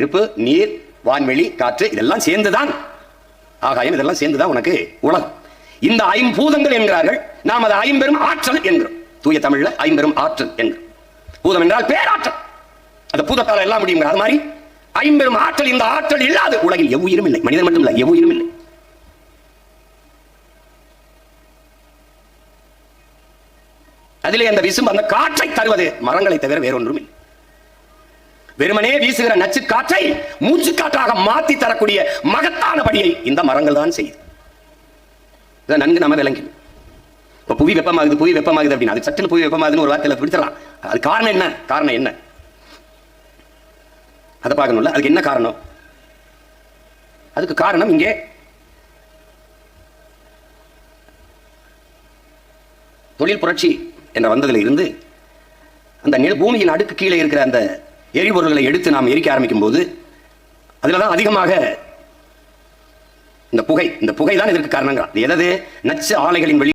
நெருப்பு நீர் வான்வெளி காற்று இதெல்லாம் சேர்ந்துதான். ஆகாயம் இதெல்லாம் சேர்ந்துதான் உனக்கு உலகம். இந்த ஐம்பூதங்கள் என்கிறார்கள். நாம் அதை ஐம்பெரும் ஆற்றல் என்கிறோம். தூய தமிழ்ல ஐம்பெரும் ஆற்றல் என்கிறோம். பூதம் என்றால் பேராற்றல். அந்த பூதத்தால் எல்லாம் முடியும் அது மாதிரி ஐம்பெரும் ஆற்றல் இந்த ஆற்றல் இல்லாத உலகில் எவ்வுயிரும் இல்லை. மனிதன் மட்டும் இல்லை எவ்வுயிரும் இல்லை. அதிலே அந்த விசும்பு அந்த காற்றை தருவது மரங்களை தவிர வேறொன்றும் இல்லை. வெறுமனே வீசுகிற நச்சு காற்றை மூச்சு காற்றாக மாத்தி தரக்கூடிய மகத்தான படியை இந்த மரங்கள் தான் செய்யுது. இதை நன்கு நம்ம விளங்கி இப்ப புவி வெப்பமாகுது புவி வெப்பமாகுது அப்படின்னா அது சட்டில் புவி வெப்பமாகுதுன்னு ஒரு வார்த்தையில பிடிச்சிடலாம். அது காரணம் என்ன? காரணம் என்ன? அதை பார்க்கணும்ல? அதுக்கு என்ன காரணம்? அதுக்கு காரணம் இங்கே தொழில் புரட்சி என்ற வந்ததில் இருந்து அந்த நில பூமியின் அடுக்கு கீழே இருக்கிற அந்த எரிபொருள்களை எடுத்து நாம் எரிக்க ஆரம்பிக்கும் போது அதில் தான் அதிகமாக இந்த புகை இந்த புகை தான் இதற்கு காரணங்கிறான். எதது? நச்சு ஆலைகளின் வெளி